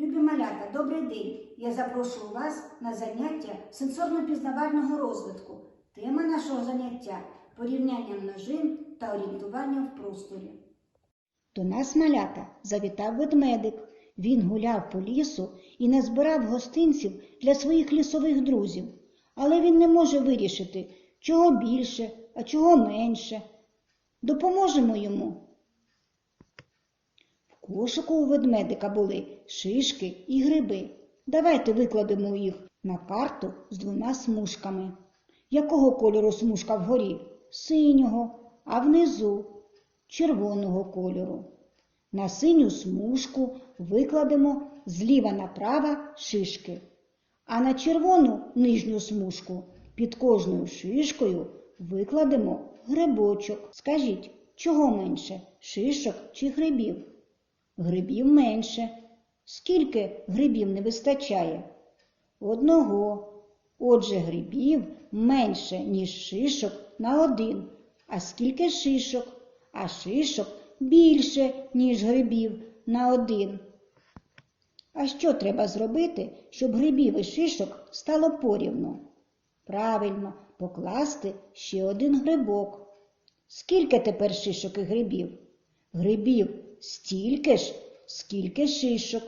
Любі малята, добрий день! Я запрошую вас на заняття сенсорно-пізнавального розвитку. Тема нашого заняття порівняння множин та орієнтування в просторі. До нас малята завітав ведмедик. Він гуляв по лісу і назбирав гостинців для своїх лісових друзів. Але він не може вирішити, чого більше, а чого менше. Допоможемо йому. Кошику у ведмедика були шишки і гриби. Давайте викладемо їх на карту з двома смужками. Якого кольору смужка вгорі? Синього, а внизу червоного кольору. На синю смужку викладемо зліва направо шишки, а на червону нижню смужку під кожною шишкою викладемо грибочок. Скажіть, чого менше шишок чи грибів? Грибів менше. Скільки грибів не вистачає? Одного. Отже, грибів менше, ніж шишок на один. А скільки шишок? А шишок більше, ніж грибів на один. А що треба зробити, щоб грибів і шишок стало порівну? Правильно, покласти ще один грибок. Скільки тепер шишок і грибів? Грибів стільки ж, скільки шишок.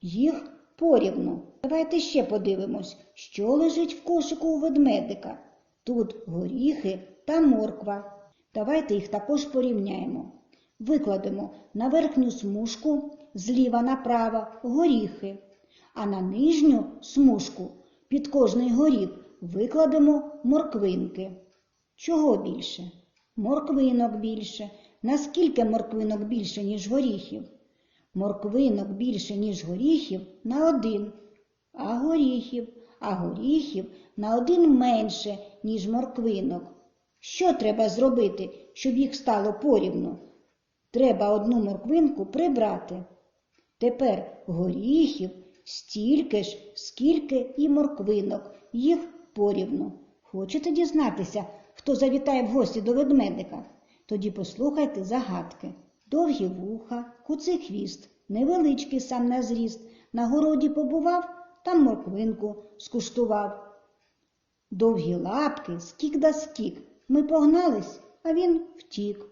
Їх порівну. Давайте ще подивимось, що лежить в кошику у ведмедика. Тут горіхи та морква. Давайте їх також порівняємо. Викладемо на верхню смужку зліва направо горіхи, а на нижню смужку під кожний горіх викладемо морквинки. Чого більше? Морквинок більше. Наскільки морквинок більше, ніж горіхів? Морквинок більше, ніж горіхів на один, а горіхів, а горіхів на один менше, ніж морквинок. Що треба зробити, щоб їх стало порівну? Треба одну морквинку прибрати. Тепер горіхів стільки ж, скільки і морквинок, їх порівну. Хочете дізнатися, хто завітає в гості до ведмедика? Тоді послухайте загадки. Довгі вуха, куций хвіст, невеличкий сам на зріст. На городі побував, там морквинку скуштував. Довгі лапки, скік да скік. Ми погнались, а він втік.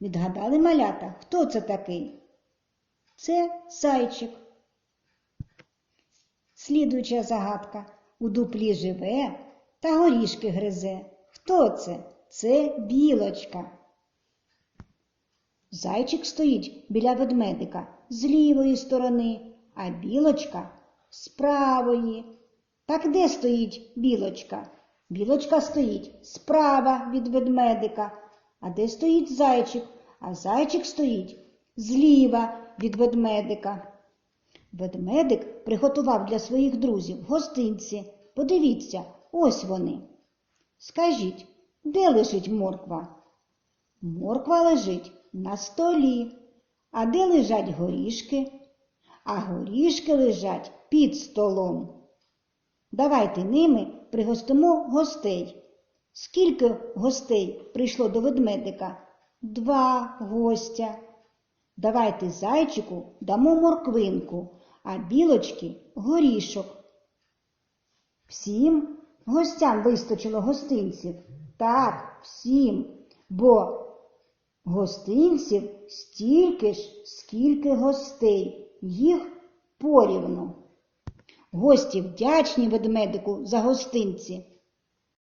Відгадали малята, хто це такий? Це зайчик. Слідуюча загадка. У дуплі живе та горішки гризе. Хто це? Це білочка. Зайчик стоїть біля ведмедика з лівої сторони, а білочка з правої. Так де стоїть білочка? Білочка стоїть справа від ведмедика. А де стоїть зайчик? А зайчик стоїть зліва від ведмедика. Ведмедик приготував для своїх друзів гостинці. Подивіться, ось вони. Скажіть, де лежить морква? Морква лежить на столі. А де лежать горішки? А горішки лежать під столом. Давайте ними пригостимо гостей. Скільки гостей прийшло до ведмедика? Два гостя. Давайте зайчику дамо морквинку, а білочки горішок. Всім гостям вистачило гостинців. Так, всім, бо гостинців стільки ж, скільки гостей, їх порівну. Гості вдячні ведмедику за гостинці.